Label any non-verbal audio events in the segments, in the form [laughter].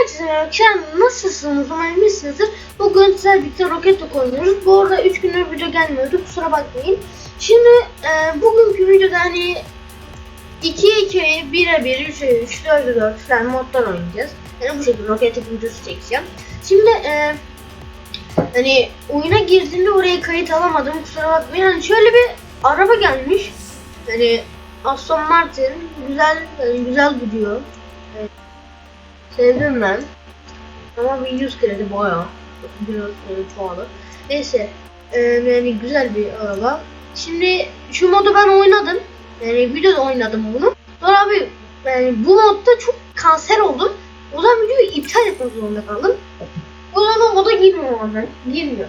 Herkese merhaba nasılsınız umarım iyisinizdir. Bugün sizlerle birlikte League oynuyoruz. Bu arada 3 gündür video gelmiyordu kusura bakmayın. Şimdi e, bugünkü videoda hani 2'ye 2, 1'e 1, 3'e 3, 4'e 4 falan modlar oynayacağız. Yani bu şekilde League videosu çekeceğim. Şimdi e, hani oyuna girdiğimde oraya kayıt alamadım kusura bakmayın. Yani şöyle bir araba gelmiş. Hani Aston Martin güzel yani güzel gidiyor. Sevdim ben. Ama bir 100 kredi bayağı. Biraz böyle pahalı. Neyse. Ee, yani güzel bir araba. Şimdi şu modu ben oynadım. Yani videoda oynadım bunu. Sonra abi yani bu modda çok kanser oldum. O zaman videoyu iptal etmek zorunda kaldım. O zaman moda girmiyor ben. Girmiyor.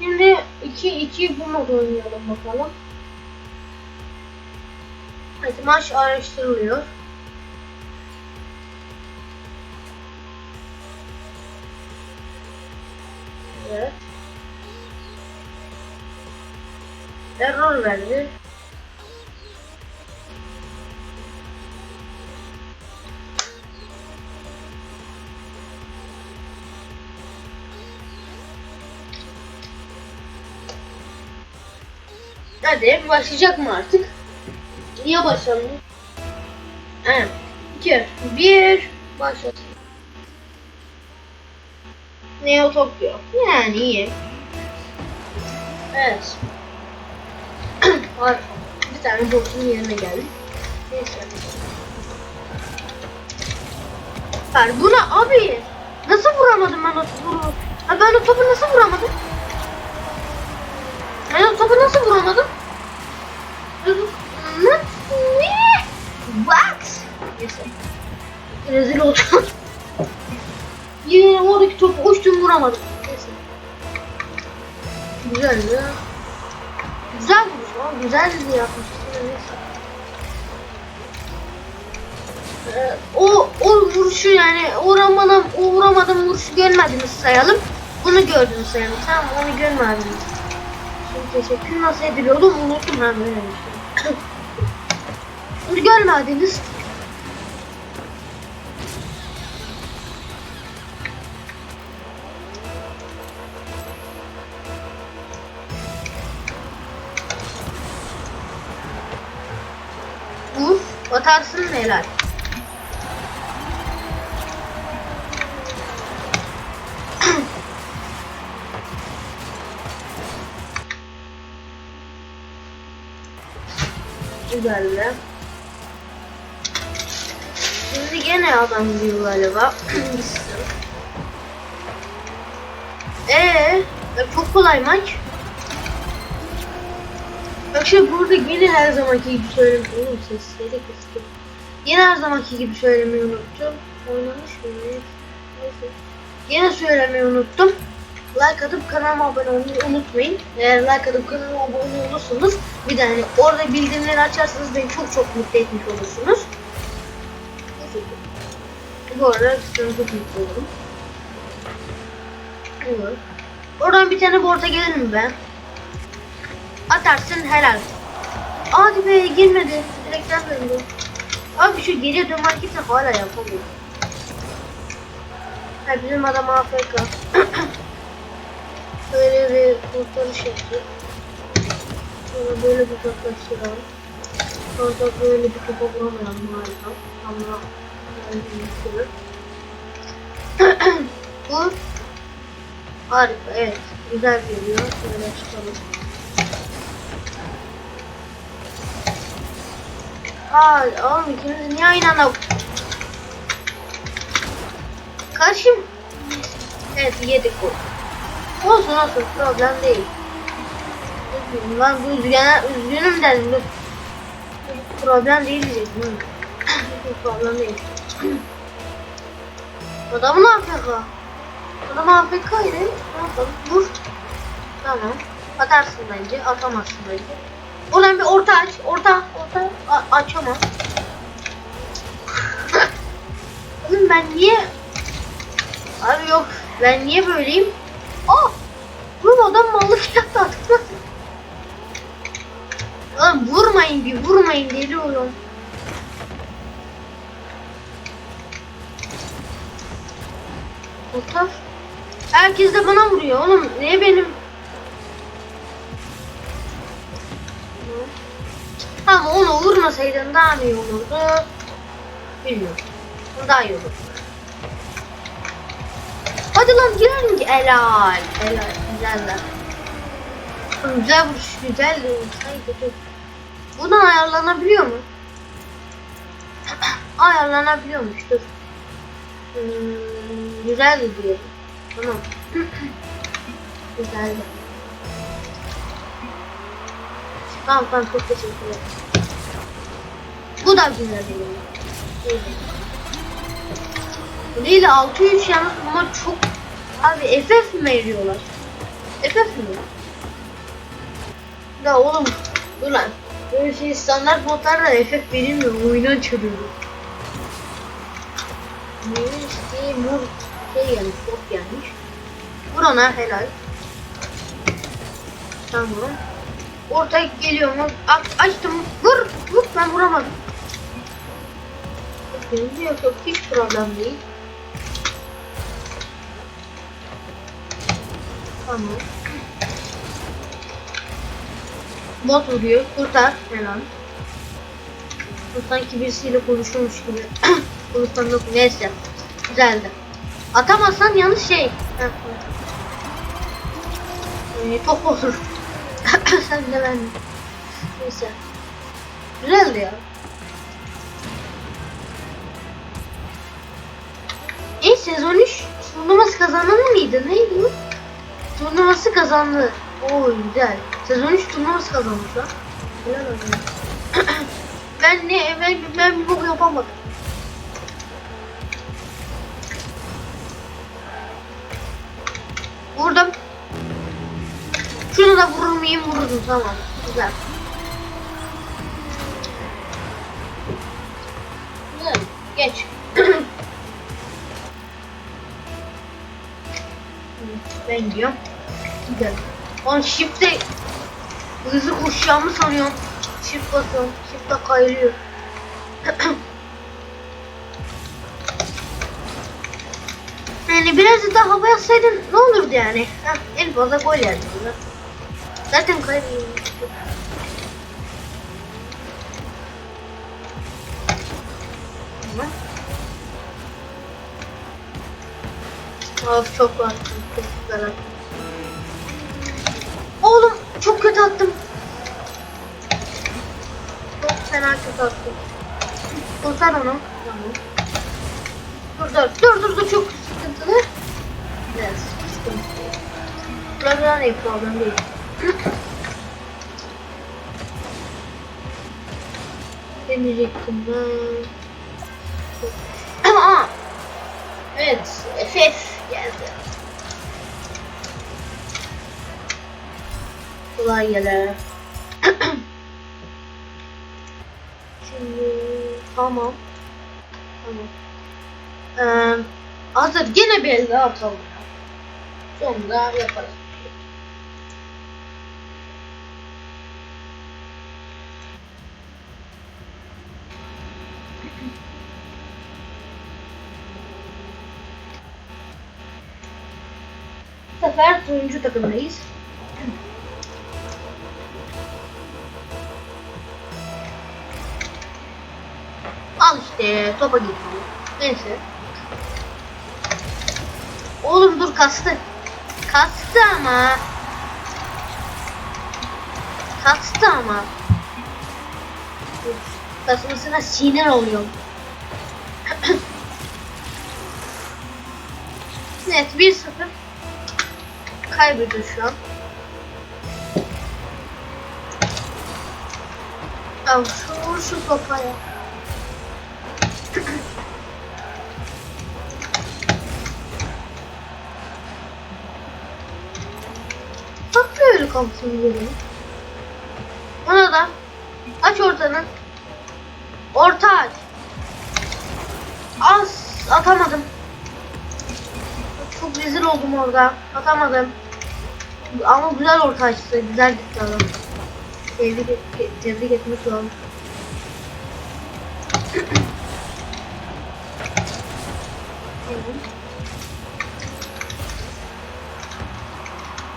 Şimdi 2 2 bu modu oynayalım bakalım. Hadi maç araştırılıyor. Evet. Error verdi. Hadi başlayacak mı artık? Niye başlamıyor? Evet. 2, 1, başlasın. Neo Tokyo. Yani iyi. Evet. Var. Bir tane boss'un yerine geldim. Neyse. Ver buna abi. Nasıl vuramadım ben o topu? Ha ben o topu nasıl vuramadım? Ben o topu nasıl vuramadım? Ne? What? Neyse. Rezil oldum. [laughs] Yine oradaki topu uçtum vuramadım. Neyse. Güzel ya. Güzel vuruş ama güzel diye yapmıştım. Neyse. Ee, o o vuruşu yani vuramadım, o vuramadım vuruşu görmediniz sayalım. Bunu gördünüz sayalım. Tamam onu görmediniz. Şimdi teşekkür nasıl ediliyordu unuttum ben böyle bir şey. [laughs] Bunu görmediniz. Vur, atarsın helal. Güzel de. Şimdi gene adam gidiyor galiba. Eee çok kolay maç. Bak şimdi burada yine her zamanki gibi söylemeyi Oğlum sesleri kıstım. Yine her zamanki gibi söylemeyi unuttum. Oynamış mıyız? Neyse. Yine söylemeyi unuttum. Like atıp kanalıma abone olmayı unutmayın. Eğer like atıp kanalıma abone olursanız bir de hani orada bildirimleri açarsanız beni çok çok mutlu etmiş olursunuz. Bu arada çok mutlu olurum. Olur. Oradan bir tane borta gelir mi be? Atarsın helal. Hadi be girmedi. Direkten döndü. Abi şu geriye dön hareketi hala yapamıyor. Ha, bizim adam AFK. [clears throat] böyle bir kurtarış yaptı. Sonra böyle bir uzaklaştıralım. Sonra böyle bir topa vuramayalım harika. Ama. [clears throat] Bu harika evet. Güzel geliyor. Şöyle çıkalım. Aa, oğlum ikimiz niye aynı anda... Karşım... Evet yedik o. Olsun olsun problem değil. Üzgünüm lan bu üzgüne, üzgünüm dedim. Dur. Problem değil diyecektim. problem değil. Adamın AFK. Adam AFK'ydı. Ne yapalım? Vur. Tamam. Atarsın bence. Atamazsın bence. Oradan bir orta aç. Orta. Orta. A açamam. Oğlum ben niye... Abi yok. Ben niye böyleyim? Aa! Bu adam mallık yaptı atmasın. Oğlum vurmayın bir vurmayın deli oluyorum. Motor. Herkes de bana vuruyor oğlum. Niye benim? Onu vurmasaydın daha mı iyi olurdu? Bilmiyorum. Daha iyi olurdu. Hadi lan girelim ki. Helal. Helal. Güzeller. Güzel vuruş. Güzel de olsaydı. Bundan ayarlanabiliyor mu? [clears throat] ayarlanabiliyormuş. Dur. Hmm, güzeldi diyelim. Tamam. [clears throat] güzeldi. Tamam tamam çok teşekkür ederim. Bu da güzel değil. Bu değil de 6-3 yalnız bunlar çok... Abi FF mi veriyorlar? FF mi? Ya oğlum dur lan. Böyle şey standart modlarda FF verilmiyor. Oyuna çürüyor. Ne işte mor şey gelmiş, bot gelmiş. Vur ona helal. Tamam. Orta geliyor mu? Açtım. Vur. Vur. Ben vuramadım. Birinci yok yok. Hiç problem değil. Tamam. Bot vuruyor. Kurtar. Helal. Bu sanki birisiyle konuşuyormuş gibi. [clears throat] Konuşsam yok. Neyse. Güzeldi. Atamazsan yanlış şey. Heh. Ee, top olur. [clears throat] Sen de ben. Neyse. Güzeldi ya. Sezon 3 turnuvası kazananı mıydı? Neydi? Turnuvası kazandı. Oo güzel. Sezon 3 turnuvası. Helal olsun. [clears throat] ben ne ben, ben bir bok yapamadım. Vurdum. Şunu da vurur muyum? Vururum tamam. Güzel. Güzel. Geç. Ben gidiyorum. Güzel. On shift'e hızlı koşacağımı sanıyorum. Shift basıyorum. Shift'e kayılıyor. [clears throat] yani biraz daha hava yazsaydın ne olurdu yani? Heh, en fazla gol yerdi burada. Zaten kaybediyorum. Tamam. Of çok var. Oğlum çok kötü attım. Çok fena kötü attım. Kurtar onu. Dur dur dur dur dur çok sıkıntılı. Biraz sıkıntılı. Problem değil problem [laughs] değil. Demeyecektim ben. Ama evet FF geldi. Kolay gelir. [clears throat] Şimdi tamam. Tamam. Ee, hazır gene bir elde atalım. Sonunda yaparız. [clears throat] Bu sefer turuncu takımdayız. Al işte topa gitti. Neyse. Oğlum dur kastı. Kastı ama. Kastı ama. Kasmasına sinir oluyorum. [clears throat] evet 1-0. Kaybediyor şu an. Al şu vur şu topa ya. [laughs] Bak böyle kapısını görüyorum. Ona da aç ortanı. Orta aç. Az atamadım. Çok rezil oldum orada. Atamadım. Ama güzel orta açtı. Güzel gitti adam. Tebrik, et, tebrik etmek lazım.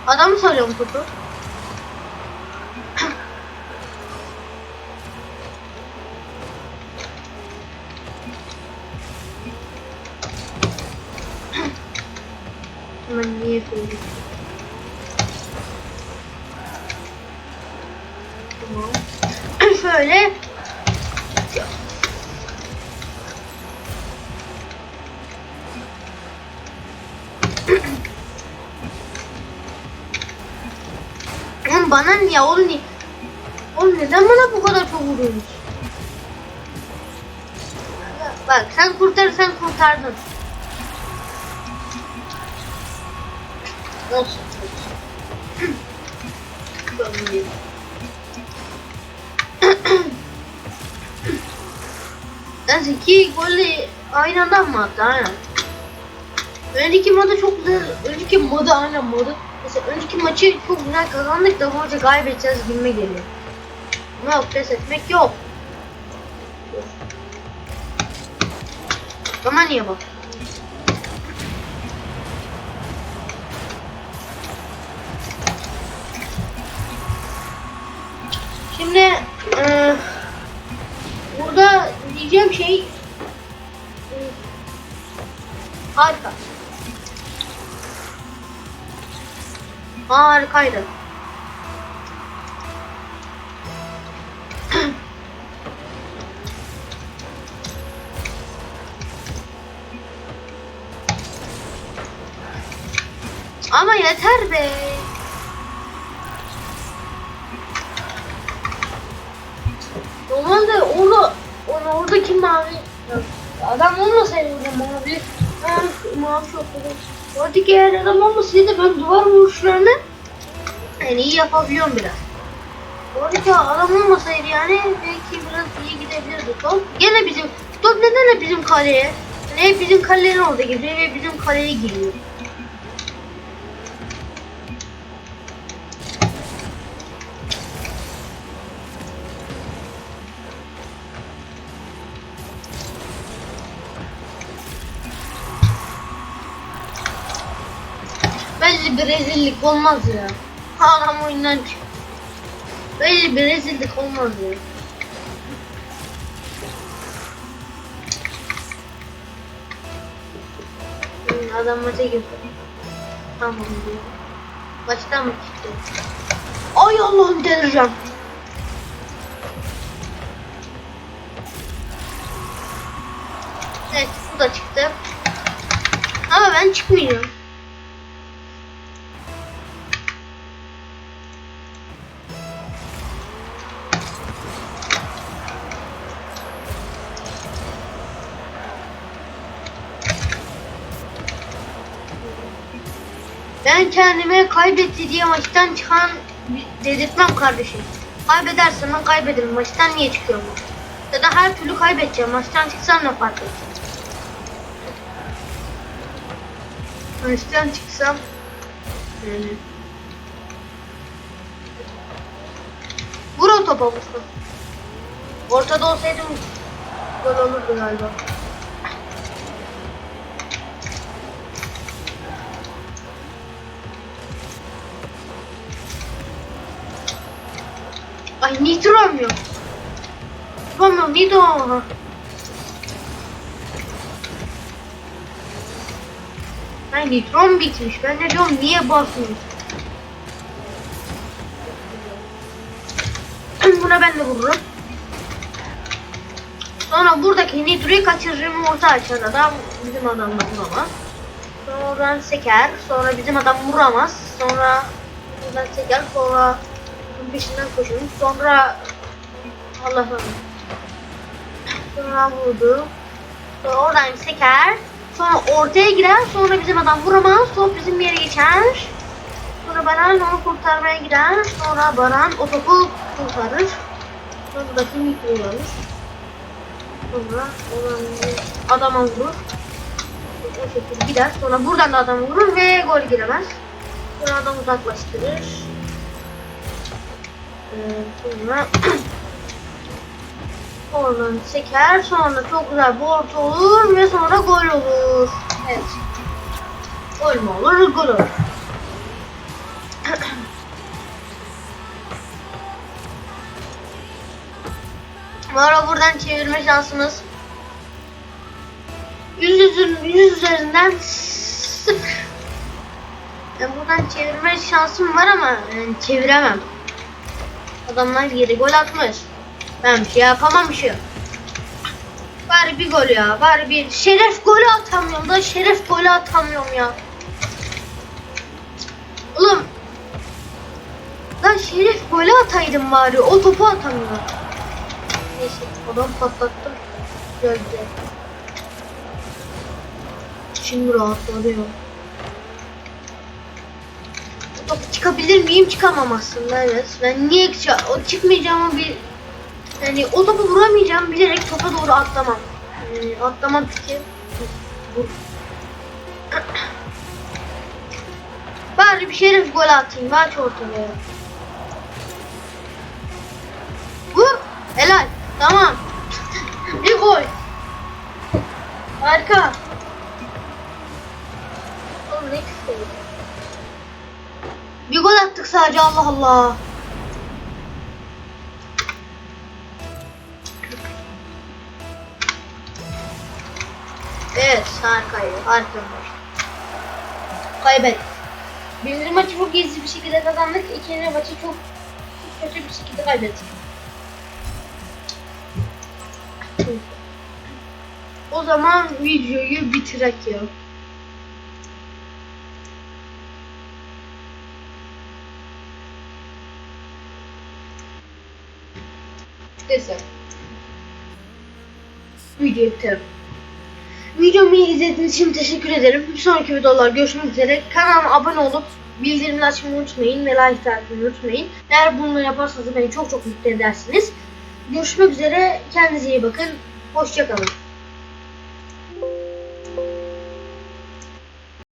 Adamı soruyorum topu. Hemen niye koyduk? Şöyle Oğlum bana niye oğlum niye? Oğlum neden bana bu kadar çok vuruyorsun? Bak sen kurtarırsan kurtardın. Olsun. [clears throat] Sorun Neyse iki golü aynı anda mı attı? Aynen. Önceki modu çok güzel. Önceki modu aynen modu. Mesela önceki maçı çok güzel kazandık da bu maçı kaybedeceğiz gibime geliyor. Ama yok pes etmek yok. Bana niye bak? Harikaydı. Ama yeter be. Normalde orada orada oradaki mavi adam olmasaydı mavi mavi, mavi şortlu oradaki eğer adam olmasaydı ben duvar vuruşlarını yani iyi yapabiliyorum biraz. Oradaki adam olmasaydı yani belki biraz iyi gidebilirdi top. Gene bizim top neden hep bizim kaleye? Yani hep bizim kalenin orada gidiyor ve bizim kaleye giriyor. Bence bir olmaz ya. Adam oyundan çık. Bence bir olmaz ya. Hmm, Adam maça girdi. Tamam diyor. Maçtan mı çıktı? Ay Allah'ım delireceğim. Evet bu da çıktı. Ama ben çıkmıyorum. Kendime kaybetti diye maçtan çıkan dedirtmem kardeşim. Kaybedersem ben kaybederim. Maçtan niye çıkıyorum? Ya da her türlü kaybedeceğim. Maçtan çıksam ne fark eder? Maçtan çıksam yani. Vur o topa Mustafa. Ortada olsaydım gol olurdu galiba. Ay nitrom yok. Tamam nitro. Ay nitrom bitmiş. Ben de diyorum niye basmıyorsun? [clears throat] Buna ben de vururum. Sonra buradaki nitroyu kaçırırım orta açan adam bizim adamla vuramaz. Sonra oradan seker. Sonra bizim adam vuramaz. Sonra buradan seker. Sonra peşinden koşuyorum. Sonra Allah'ım. Sonra vurdu. Sonra oradan seker. Sonra ortaya girer. Sonra bizim adam vuramaz. Top bizim yere geçer. Sonra Baran onu kurtarmaya gider. Sonra Baran o topu kurtarır. Sonra buradaki mikroyu alır. Sonra oradan adama vurur. O şekilde gider. Sonra buradan da adam vurur ve gol giremez. Sonra adam uzaklaştırır. Ee, sonra [coughs] oradan çeker sonra çok güzel bir orta olur ve sonra gol olur. Evet. Gol mü olur? Gol olur. [coughs] Bu buradan çevirme şansımız 100, üzerinden, 100 üzerinden sık. Yani buradan çevirme şansım var ama yani çeviremem. Adamlar geri gol atmış. Ben bir şey yapamamışım. Bari bir gol ya. Bari bir şeref golü atamıyorum da şeref golü atamıyorum ya. Oğlum. Lan şeref golü ataydım bari. O topu atamıyorum. Neyse adam patlattım. Güzel. Şimdi rahatladım. Topu çıkabilir miyim? Çıkamam aslında evet. Ben niye o çıkmayacağımı bir yani o topu vuramayacağım bilerek topa doğru atlamam. Yani atlamam fikir. Bu. [coughs] Bari bir şeref gol atayım. Aç ortaya. Vur. Helal. Tamam. [laughs] bir gol. Harika. Oğlum ne istedim? Bir gol attık sadece Allah Allah. Evet harikaydı. Harika. Kaybet. Birinci maçı çok gizli bir şekilde kazandık. İkinci maçı çok kötü bir şekilde kaybettik. O zaman videoyu bitirek ya. Neyse. Videoyu bitirelim. Videomu izlediğiniz için teşekkür ederim. Bir sonraki videolar görüşmek üzere. Kanalıma abone olup bildirimleri açmayı unutmayın ve like atmayı unutmayın. Eğer bunu yaparsanız beni çok çok mutlu edersiniz. Görüşmek üzere. Kendinize iyi bakın. Hoşçakalın.